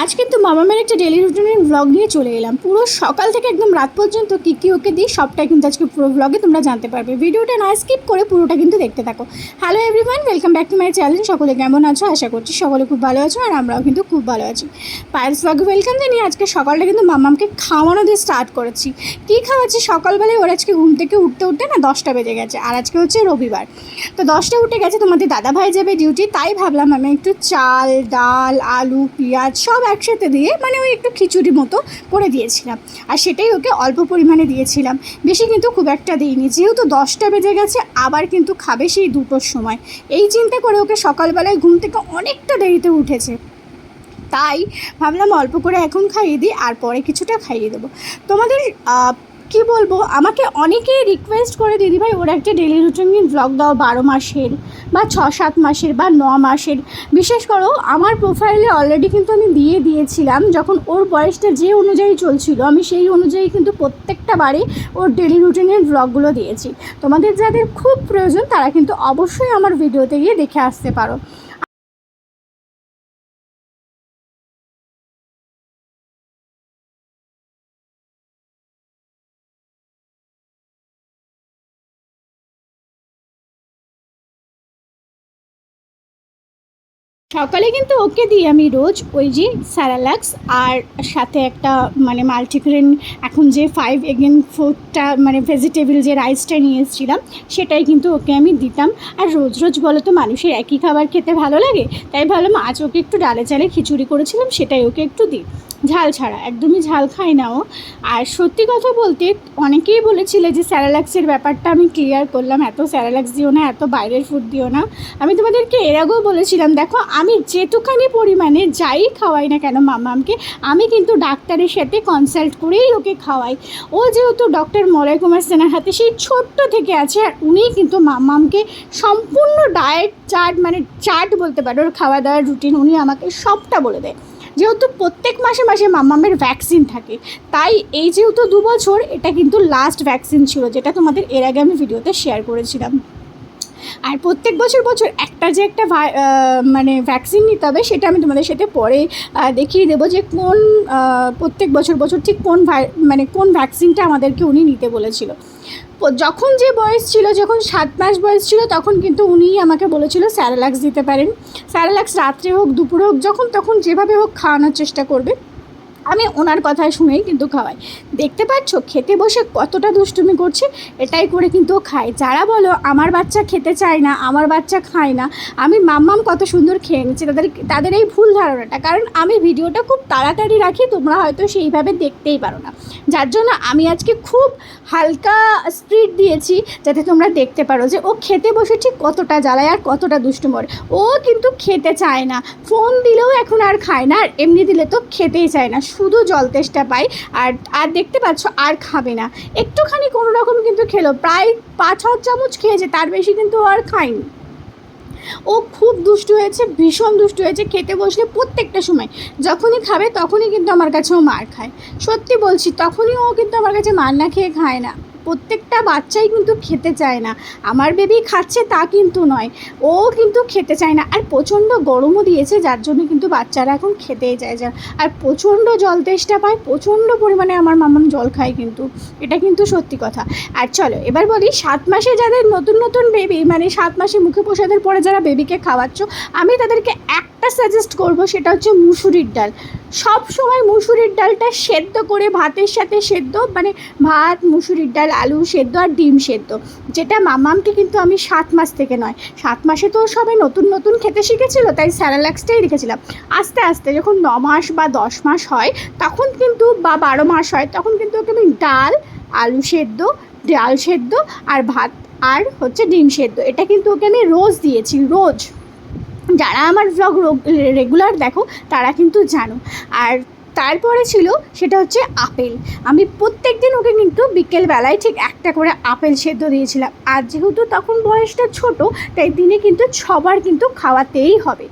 আজ কিন্তু মামামের একটা ডেলি রুটিনের ব্লগ নিয়ে চলে এলাম। পুরো সকাল থেকে একদম রাত পর্যন্ত কী কী ওকে দিই, সবটাই কিন্তু আজকে পুরো ব্লগে তোমরা জানতে পারবে। ভিডিওটা না স্কিপ করে পুরোটা কিন্তু দেখতে থাকো। Hello everyone welcome back to my channel সকলে কেমন আছো? আশা করছি সকলে খুব ভালো আছো আর আমরাও কিন্তু খুব ভালো আছি। পায়েলস ব্লগে ওয়েলকাম জানিয়ে আজকে সকালটা কিন্তু মামামকে খাওয়ানো দিয়ে স্টার্ট করেছি। কী খাওয়াচ্ছি? সকালবেলায় ওর আজকে ঘুম থেকে উঠতে উঠতে না দশটা বেজে গেছে আর আজকে হচ্ছে রবিবার। তো দশটা উঠে গেছে, তোমাদের দাদা ভাই যাবে ডিউটি তাই ভাবলাম আমি একটু চাল, ডাল, আলু, পেঁয়াজ সব একসাথে দিয়ে মানে ওই একটু খিচুড়ি মতো করে দিয়েছিলাম। আর সেটাই ওকে অল্প পরিমাণে দিয়েছিলাম। বেশি কিন্তু খুব একটা দিইনি। যেহেতু দশটা বেজে গেছে, আবার কিন্তু খাবে সেই দুটোর সময়। এই চিন্তা করে ওকে সকালবেলায় ঘুম থেকে অনেকটা দেরিতে উঠেছে। তাই ভাবলাম অল্প করে এখন খাইয়ে দিই, আর পরে কিছুটা খাইয়ে দেবো। তোমাদের কি বলব? আমাকে অনেকেই রিকোয়েস্ট করে, দিদিভাই, ওর একটা ডেলি রুটিন ব্লগ দাও বারো মাসের বা ছ, সাত মাসের বা ন মাসের। বিশেষ করো, আমার প্রোফাইলে অলরেডি কিন্তু আমি দিয়ে দিয়েছিলাম। যখন ওর বয়সটা যে অনুযায়ী চলছিল, আমি সেই অনুযায়ী কিন্তু প্রত্যেকটা বারে ওর ডেলি রুটিনের ব্লগগুলো দিয়েছি। তোমাদের যাদের খুব প্রয়োজন, তারা কিন্তু অবশ্যই আমার ভিডিওতে গিয়ে দেখে আসতে পারো। সকালে কিন্তু ওকে দিই আমি রোজ ওই যে স্যারালাক্স আর সাথে একটা মানে মাল্টিগ্রেন, এখন যে ফাইভ এগেন ফুডটা মানে ভেজিটেবল যে রাইসটা নিয়ে এসেছিলাম, সেটাই কিন্তু ওকে আমি দিতাম। আর রোজ রোজ বলো তো, মানুষের একই খাবার খেতে ভালো লাগে? তাই ভাবলাম আজ ওকে একটু ডালে চালে খিচুড়ি করেছিলাম, সেটাই ওকে একটু দিই। ঝাল ছাড়া, একদমই ঝাল খাই না ও। আর সত্যি কথা বলতে, অনেকেই বলেছিলে যে স্যারালাক্সের ব্যাপারটা আমি ক্লিয়ার করলাম, এত স্যারালাক্স দিও না, এত বাইরের ফুড দিও না। আমি তোমাদেরকে এর আগেও বলেছিলাম, দেখো আমি যেটুখানি পরিমাণে যাই খাওয়াই না কেন মামামকে, আমি কিন্তু ডাক্তারের সাথে কনসাল্ট করেই ওকে খাওয়াই। ও যেহেতু ডক্টর মলয় কুমার সেনার হাতে, সেই ছোট্ট থেকে আছে আর উনিই কিন্তু মামামকে সম্পূর্ণ ডায়েট চার্ট মানে চার্ট বলতে পারো, ওর খাওয়া দাওয়ার রুটিন উনি আমাকে সবটা বলে দেয়। যেহেতু প্রত্যেক মাসে মাসে মামামের ভ্যাকসিন থাকে, তাই এই যেহেতু দু বছর এটা কিন্তু লাস্ট ভ্যাকসিন ছিল, যেটা তোমাদের এর আগে আমি ভিডিওতে শেয়ার করেছিলাম। আর প্রত্যেক বছর বছর একটা যে একটা মানে ভ্যাকসিন নিতে হবে, সেটা আমি তোমাদের সাথে পরে দেখিয়ে দেবো যে কোন প্রত্যেক বছর বছর ঠিক কোন মানে কোন ভ্যাকসিনটা আমাদেরকে উনি নিতে বলেছিল। যখন যে বয়স ছিল, যখন সাত মাস বয়স ছিল, তখন কিন্তু উনিই আমাকে বলেছিল স্যারালাক্স দিতে পারেন। স্যারালাক্স রাত্রে হোক, দুপুরে হোক, যখন তখন যেভাবে হোক খাওয়ানোর চেষ্টা করবে। আমি ওনার কথা শুনেই কিন্তু খাওয়াই। দেখতে পাচ্ছ খেতে বসে কতটা দুষ্টুমি করছে, এটাই করে কিন্তু খায়। যারা বলো, আমার বাচ্চা খেতে চায় না, আমার বাচ্চা খায় না, আমি মাম্মাম কত সুন্দর খেয়ে নিচ্ছে তাদের তাদের এই ভুল ধারণাটা। কারণ আমি ভিডিওটা খুব তাড়াতাড়ি রাখি, তোমরা হয়তো সেইভাবে দেখতেই পারো না। যার জন্য আমি আজকে খুব হালকা স্পিড দিয়েছি, যাতে তোমরা দেখতে পারো যে ও খেতে বসে ঠিক কতটা জ্বালায় আর কতটা দুষ্টু মরে ও কিন্তু খেতে চায় না। ফোন দিলেও এখন আর খায় না, আর এমনি দিলে তো খেতেই চায় না। শুধু জল তেষ্টা পায় আর আর দেখতে পাচ্ছ আর খাবে না। একটুখানি কোনো রকম কিন্তু খেলো। প্রায় পাঁচ ছ চামচ খেয়েছে, তার বেশি কিন্তু আর খায়নি। ও খুব দুষ্ট হয়েছে, ভীষণ দুষ্ট হয়েছে, খেতে বসলে প্রত্যেকটা সময়। যখনই খাবে তখনই কিন্তু আমার কাছে ও মার খায়। সত্যি বলছি, তখনই ও কিন্তু আমার কাছে মার না খেয়ে খায় না। প্রত্যেকটা বাচ্চাই কিন্তু খেতে চায় না। আমার বেবি খাচ্ছে তা কিন্তু নয়, ও কিন্তু খেতে চায় না। আর প্রচণ্ড গরমও দিয়েছে, যার জন্য কিন্তু বাচ্চারা এখন খেতেই চায় যা। আর প্রচণ্ড জল তেষ্টা পায়, প্রচণ্ড পরিমাণে আমার মামাম জল খায় কিন্তু। এটা কিন্তু সত্যি কথা। আর চলো, এবার বলি সাত মাসে যাদের নতুন নতুন বেবি মানে সাত মাসে মুখে প্রসাদের পরে যারা বেবিকে খাওয়াচ্ছ, আমি তাদেরকে একটা সাজেস্ট করব, সেটা হচ্ছে মুসুরির ডাল। সব সময় মুসুরির ডালটা সেদ্ধ করে ভাতের সাথে সেদ্ধ মানে ভাত, মুসুরির ডাল, আলু সেদ্ধ আর ডিম সেদ্ধ। যেটা মামামকে কিন্তু আমি সাত মাস থেকে নয়, সাত মাসে তো সবাই নতুন নতুন খেতে শিখেছিল, তাই স্যারালাক্সটাই রেখেছিলাম। আস্তে আস্তে যখন ন মাস বা দশ মাস হয়, তখন কিন্তু বা বারো মাস হয়, তখন কিন্তু ওকে আমি ডাল, আলু সেদ্ধ, ডাল সেদ্ধ আর ভাত আর হচ্ছে ডিম সেদ্ধ। এটা কিন্তু ওকে আমি রোজ দিয়েছি, রোজ। যারা আমার ব্লগ রেগুলার দেখো, তারা কিন্তু জানো। আর তারপরে ছিল, সেটা হচ্ছে আপেল। আমি প্রত্যেক দিন ওকে কিন্তু বিকেলবেলায় ঠিক একটা করে আপেল সেদ্ধ দিয়েছিলাম। আর যেহেতু তখন বয়সটা ছোট, তাই দিনে কিন্তু সবার কিন্তু খাওয়াতেই হবে।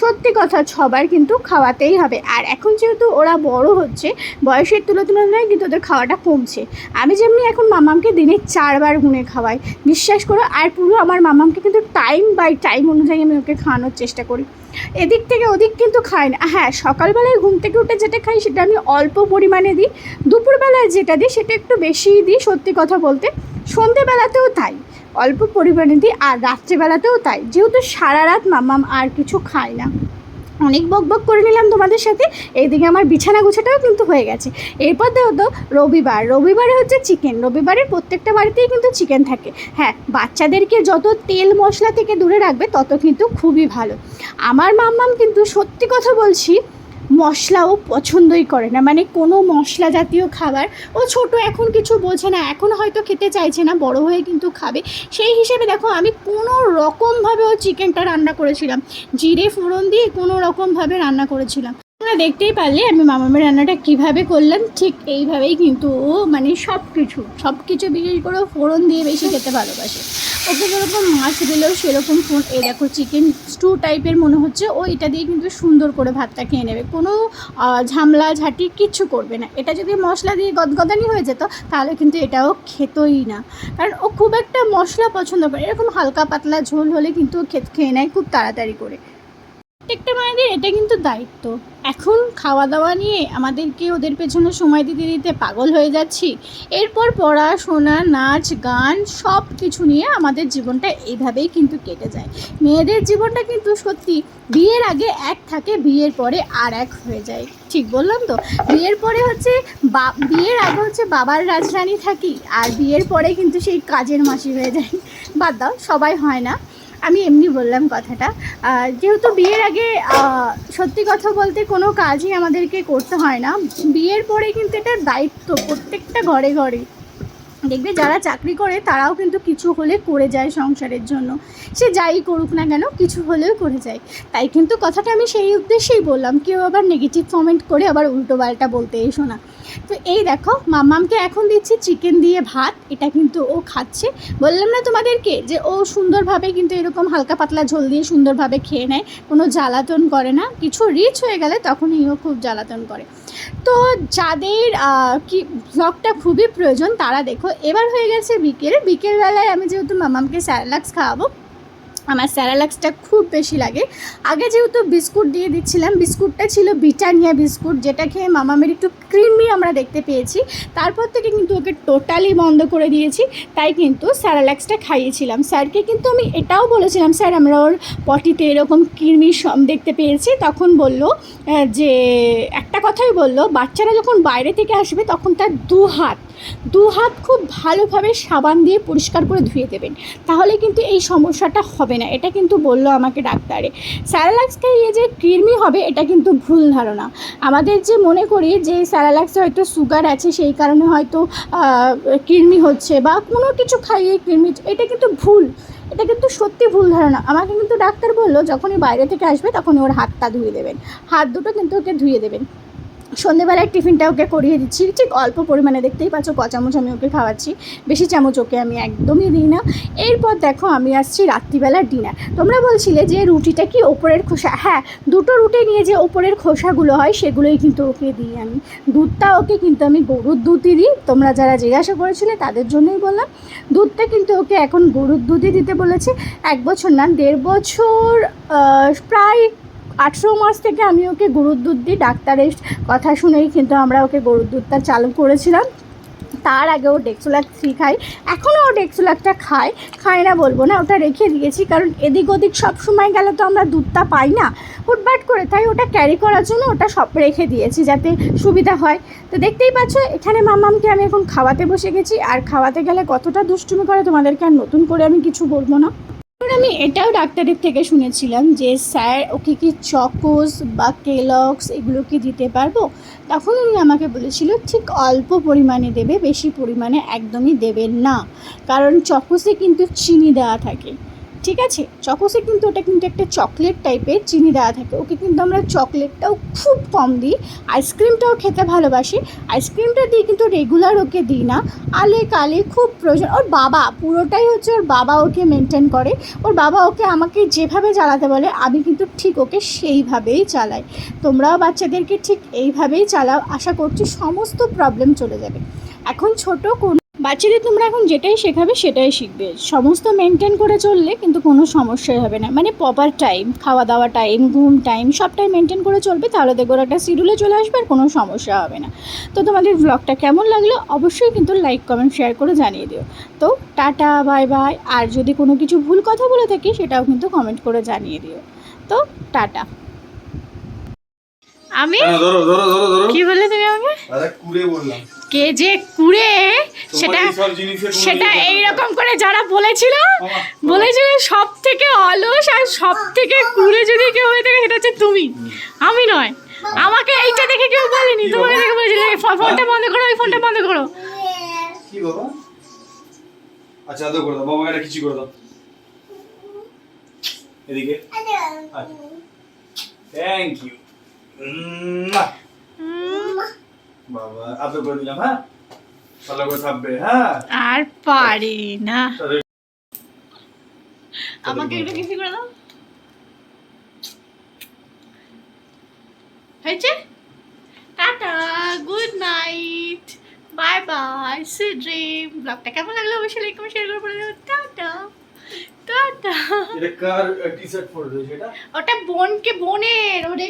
সত্যি কথা ছবার কিন্তু খাওয়াতেই হবে। আর এখন যেহেতু ওরা বড় হচ্ছে, বয়সের তুলো তুলনায় কিন্তু ওদের খাওয়াটা কমছে। আমি যেমনি এখন মামামকে দিনে চারবার গুনে খাওয়াই, বিশ্বাস করো, আর পুরো আমার মামামকে কিন্তু টাইম বাই টাইম অনুযায়ী আমি ওকে খাওয়ানোর চেষ্টা করি। এদিক থেকে ওদিক কিন্তু খাই না। হ্যাঁ সকালবেলায় ঘুম থেকে উঠে যেটা খাই সেটা আমি অল্প পরিমাণে দিই। দুপুরবেলায় যেটা দিই সেটা একটু বেশিই দিই, সত্যি কথা বলতে। সন্ধেবেলাতেও তাই। অল্প পরিমাণে দিই, আর রাত্রিবেলাতেও তাই। যেহেতু সারা রাত মাম্মাম আর কিছু খায় না। অনেক বক বক করে নিলাম তোমাদের সাথে, এইদিকে আমার বিছানা গুছাটাও কিন্তু হয়ে গেছে। এরপর দেখো তো, রবিবার। রবিবারে হচ্ছে চিকেন রবিবারের প্রত্যেকটা বাড়িতেই কিন্তু চিকেন থাকে। হ্যাঁ বাচ্চাদেরকে যত তেল মশলা থেকে দূরে রাখবে, তত কিন্তু খুবই ভালো। আমার মাম্মাম কিন্তু সত্যি কথা বলছি মশলাও পছন্দই করে না। মানে কোনো মশলা জাতীয় খাবার ও ছোট এখন কিছু বোঝে না, এখন হয়তো খেতে চাইছে না, বড় হয়ে কিন্তু খাবে। সেই হিসেবে দেখো আমি কোনো রকমভাবে ও চিকেনটা রান্না করেছিলাম। জিরে ফোড়ন দিয়ে কোনো রকমভাবে রান্না করেছিলাম। তোমরা দেখতেই পারলে আমি মামামের রান্নাটা কীভাবে করলাম, ঠিক এইভাবেই কিন্তু ও মানে সব কিছু সব কিছু বিশেষ করে ফোড়ন দিয়ে বেশি খেতে ভালোবাসে। ওকে যেরকম মাছ দিলেও সেরকম ফোন এই দেখো চিকেন স্টু টাইপের মনে হচ্ছে, ও এটা দিয়ে কিন্তু সুন্দর করে ভাতটা খেয়ে নেবে। কোনো ঝামলা ঝাঁটি কিচ্ছু করবে না। এটা যদি মশলা দিয়ে গদগদানি হয়ে যেত, তাহলে কিন্তু এটাও খেতই না। কারণ ও খুব একটা মশলা পছন্দ করে এরকম হালকা পাতলা ঝোল হলে কিন্তু খেত, খেয়ে নেয় খুব তাড়াতাড়ি করে। প্রত্যেকটা মায়েদের এটা কিন্তু দায়িত্ব। এখন খাওয়া দাওয়া নিয়ে আমাদেরকে ওদের পেছনে সময় দিতে দিতে পাগল হয়ে যাচ্ছি। এরপর পড়াশোনা নাচ, গান সব কিছু নিয়ে আমাদের জীবনটা এইভাবেই কিন্তু কেটে যায়। মেয়েদের জীবনটা কিন্তু সত্যি বিয়ের আগে এক থাকে, বিয়ের পরে আর এক হয়ে যায়। ঠিক বললাম তো? বিয়ের পরে হচ্ছে বা, বিয়ের আগে হচ্ছে বাবার রাজরানী থাকি আর বিয়ের পরে কিন্তু সেই কাজের মাসি হয়ে যায়। বাদ দাও, সবাই হয় না। আমি এমনি বললাম কথাটা। যেহেতু বিয়ের আগে সত্যি কথা বলতে কোনো কাজই আমাদেরকে করতে হয় না। বিয়ের পরে কিন্তু এটা দায়িত্ব প্রত্যেকটা ঘরে ঘরে। দেখবে যারা চাকরি করে, তারাও কিন্তু কিছু হলে করে যায় সংসারের জন্য। সে যাই করুক না কেন, কিছু হলেও করে যায়। তাই কিন্তু কথাটা আমি সেই উদ্দেশ্যেই বললাম, কেউ আবার নেগেটিভ কমেন্ট করে আবার উল্টো বলতে এসো না। তো এই দেখো, মামামকে এখন দিচ্ছি চিকেন দিয়ে ভাত, এটা কিন্তু ও খাচ্ছে। বললাম না তোমাদেরকে যে ও সুন্দরভাবে কিন্তু এরকম হালকা পাতলা ঝোল দিয়ে সুন্দরভাবে খেয়ে নেয়, কোনো জ্বালাতন করে না। কিছু রিচ হয়ে গেলে তখনই ও খুব জ্বালাতন করে। তো যাদের কি ব্লগটা খুবই প্রয়োজন, তারা দেখো, এবার হয়ে গেছে বিকেল। বিকেলবেলায় আমি যেহেতু মামামকে স্যারালাক্স খাওয়াবো আমার স্যারালাক্সটা খুব বেশি লাগে। আগে যেহেতু বিস্কুট দিয়ে দিচ্ছিলাম, বিস্কুটটা ছিল বিটানিয়া বিস্কুট, যেটা খেয়ে মামামের একটু ক্রিমি আমরা দেখতে পেয়েছি। তারপর থেকে কিন্তু ওকে টোটালি বন্ধ করে দিয়েছি, তাই কিন্তু স্যারালাক্সটা খাইয়েছিলাম। স্যারকে কিন্তু আমি এটাও বলেছিলাম, স্যার, আমরা ওর পটিতে এরকম কৃমি দেখতে পেয়েছি। তখন বলল যে একটা কথাই বলল, বাচ্চারা যখন বাইরে থেকে আসবে, তখন তার দু হাত দু হাত খুব ভালোভাবে সাবান দিয়ে পরিষ্কার করে ধুয়ে দেবেন। তাহলে কিন্তু এই সমস্যাটা হবে না। এটা কিন্তু বলল আমাকে ডাক্তারে। স্যারালাক্স খাইয়ে যে কৃমি হবে, এটা কিন্তু ভুল ধারণা। আমাদের যে মনে করি যে স্যারালাক্সে হয়তো সুগার আছে, সেই কারণে হয়তো কৃমি হচ্ছে বা কোনো কিছু খাইয়ে কৃমি, এটা কিন্তু ভুল। এটা কিন্তু সত্যি ভুল ধারণা। আমাকে কিন্তু ডাক্তার বলল, যখনই বাইরে থেকে আসবে তখনই ওর হাতটা ধুয়ে দেবেন। হাত দুটো কিন্তু ওকে ধুয়ে দেবেন। সন্ধেবেলায় টিফিনটা ওকে করিয়ে দিচ্ছি। ঠিক অল্প পরিমাণে দেখতেই পাচ্ছ ক চামচ আমি ওকে খাওয়াচ্ছি। বেশি চামচ ওকে আমি একদমই দিই না। এরপর দেখো আমি আসছি রাত্রিবেলার ডিনার তোমরা বলছিলে যে রুটিটা কি ওপরের খোসা? হ্যাঁ দুটো রুটি নিয়ে যে ওপরের খোসাগুলো হয় সেগুলোই কিন্তু ওকে দিই আমি। দুধটা ওকে কিন্তু আমি গরুর দুধই দিই। তোমরা যারা জিজ্ঞাসা করেছিলে তাদের জন্যই বললাম। দুধটা কিন্তু ওকে এখন গরুর দুধই দিতে বলেছে। এক বছর না, দেড় বছর প্রায় আঠেরো মাস থেকে আমি ওকে গরুর দুধ দিই, ডাক্তারের কথা শুনেই কিন্তু আমরা ওকে গরুর দুধটা চালু করেছিলাম। তার আগে ও ডেক্সোলাক থ্রি খায় এখনও ও ডেক্সোলাকটা খায় খায় না বলব না, ওটা রেখে দিয়েছি, কারণ এদিক ওদিক সব সময় গেলে তো আমরা দুধটা পাই না। হুটবাট করে তাই ওটা ক্যারি করার জন্য ওটা সব রেখে দিয়েছি যাতে সুবিধা হয়। তো দেখতেই পাচ্ছ, এখানে মামামকে আমি এখন খাওয়াতে বসে গেছি, আর খাওয়াতে গেলে কতটা দুষ্টুমি করে তোমাদেরকে আর নতুন করে আমি কিছু বলব না। আমি এটাও ডাক্তারের থেকে শুনেছিলাম যে স্যার, ওকে কি চকোস বা কেলক্স এগুলো কি দিতে পারব? তখন উনি আমাকে বলেছিল, ঠিক অল্প পরিমাণে দেবে, বেশি পরিমাণে একদমই দেবেন না। কারণ চকোসে কিন্তু চিনি দেওয়া থাকে। ঠিক আছে? চকোসে কিন্তু ওটা কিন্তু একটা চকলেট টাইপের চিনি দেওয়া থাকে। ওকে কিন্তু আমরা চকলেটটাও খুব কম দিই। আইসক্রিমটাও খেতে ভালোবাসি। আইসক্রিমটা দিয়ে কিন্তু রেগুলার ওকে দিই না। আলে কালে খুব প্রয়োজন। ওর বাবা, পুরোটাই হচ্ছে ওর বাবা ওকে মেনটেন করে। ওর বাবা ওকে আমাকে যেভাবে চালাতে বলে, আমি কিন্তু ঠিক ওকে সেইভাবেই চালাই। তোমরাও বাচ্চাদেরকে ঠিক এইভাবেই চালাও। আশা করছি সমস্ত প্রবলেম চলে যাবে। এখন ছোট কোন বাচ্চাদের তোমরা এখন যেটাই শেখাবে সেটাই শিখবে। সমস্ত মেনটেন করে চললে কিন্তু কোনো সমস্যাই হবে না। মানে প্রপার টাইম খাওয়া দাওয়া টাইম ঘুম টাইম সবটাই মেনটেন করে চলবে তাহলে দেখব একটা শিডিউলে চলে আসবে আর কোনো সমস্যা হবে না। তো তোমাদের ব্লগটা কেমন লাগল অবশ্যই কিন্তু লাইক কমেন্ট শেয়ার করে জানিয়ে দিও। তো টাটা বাই বাই আর যদি কোনো কিছু ভুল কথা বলে থাকি সেটাও কিন্তু কমেন্ট করে জানিয়ে দিও। তো টাটা। আমি? হ্যাঁ, ধরো ধরো ধরো ধরো। কি বললে তুমি আমাকে? আরে কুড়ে বললাম। কে যে কুড়ে সেটা সেটা থাকে না। এইরকম করে যারা বলেছিল বলেছিল সব থেকে অলস আর সব থেকে কুড়ে যদি কেউ হয়ে থাকে সেটা হচ্ছে তুমি। আমি নয়। আমাকে এইটা দেখে কেউ বলেনি। তোমাকে দেখে বলেছিল "এই ফোনটা বন্ধ করো ওই ফোনটা বন্ধ করো। কি বাবা? আচ্ছা আদৌ করে দাও। বাবাকে একটা কিছু করে দাও। এদিকে। থ্যাংক ইউ বাবা করে দিলাম হ্যাঁ? ভালো করে থাকবে হ্যাঁ? আর পারি না। আমাকে একটু কিসি করে দাও। হয়েছে? Tata good night bye bye see dream ব্লগটা কেমন লাগল? অবশ্যই লাইক কমেন্ট শেয়ার করে পড়ে যাও টাটা টাটা। এটা কার টি শার্ট পরে এটা ওটা বোনকে বোনের ওরে।